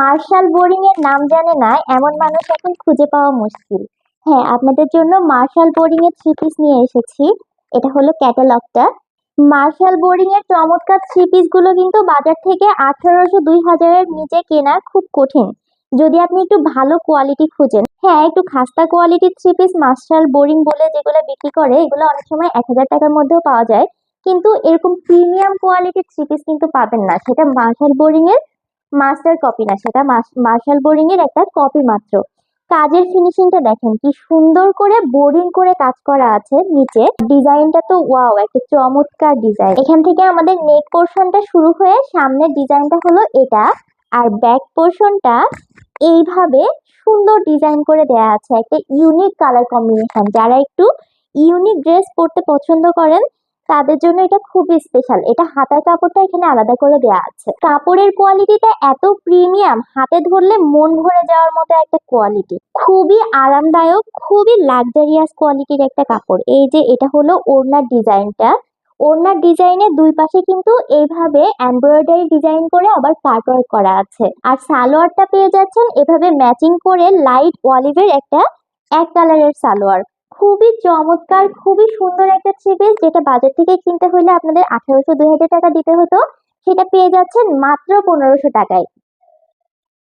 Martial boring এর নাম জানে না, এমন মানুষ এখন খুঁজে পাওয়া মুশকিল। হ্যাঁ আপনাদের জন্য মার্শাল বোরিং এর থ্রি পিস নিয়ে এসেছি। এটা হলো ক্যাটালগটা মার্শাল বোরিং এর চমৎকার থ্রি পিসগুলো কিন্তু বাজার থেকে আঠারোশো দুই হাজারের নিচে কেনা খুব কঠিন। যদি আপনি একটু ভালো কোয়ালিটি খুঁজেন। হ্যাঁ একটু খাস্তা কোয়ালিটির থ্রি পিস মার্শাল বোরিং বলে যেগুলো বিক্রি করে, এগুলো অনেক সময় এক হাজার টাকার মধ্যেও পাওয়া যায়। কিন্তু এরকম প্রিমিয়াম কোয়ালিটির থ্রি পিস কিন্তু পাবেন না। সেটা মার্শাল বোরিং এর মাস্টার কপি না, সেটা মার্শাল বোরিং এর একটা কপি মাত্র। কাজের ফিনিশিংটা দেখেন, কি সুন্দর করে বোরিং করে কাজ করা আছে নিচে। ডিজাইনটা তো ওয়াও একটা চমৎকার ডিজাইন এখান থেকে আমাদের নেক পোর্শনটা শুরু হয়ে সামনের ডিজাইনটা হলো এটা। আর ব্যাক পোর্শনটা এইভাবে সুন্দর ডিজাইন করে দেয়া আছে। একটা ইউনিক কালার কম্বিনেশন যারা একটু ইউনিক ড্রেস পরতে পছন্দ করেন তাদের জন্য এটা খুবই স্পেশাল এটা হাতার কাপড়টা এখানে আলাদা করে দেওয়া আছে। কাপড়ের কোয়ালিটিটা এত প্রিমিয়াম হাতে ধরলে মন ভরে যাওয়ার মতো একটা কোয়ালিটি খুবই আরামদায়ক, খুবই লাক্সারিয়াস কোয়ালিটির একটা কাপড়। এই যে এটা হলো ওড়নার ডিজাইনটা। ওড়নার ডিজাইনের দুই পাশে কিন্তু এইভাবে এমব্রয়ডারি ডিজাইন করে আবার কাটওয়ার্ক করা আছে। আর সালোয়ারটা পেয়ে যাচ্ছেন এভাবে ম্যাচিং করে লাইট অলিভের একটা, এক কালারের সালোয়ার। খুবই চমৎকার, খুবই সুন্দর একটা থ্রি পিস যেটা বাজার থেকে কিনতে হলে আপনাদের আঠারোশো, দুই টাকা দিতে হতো। সেটা পেয়ে যাচ্ছেন মাত্র পনেরোশো টাকায়।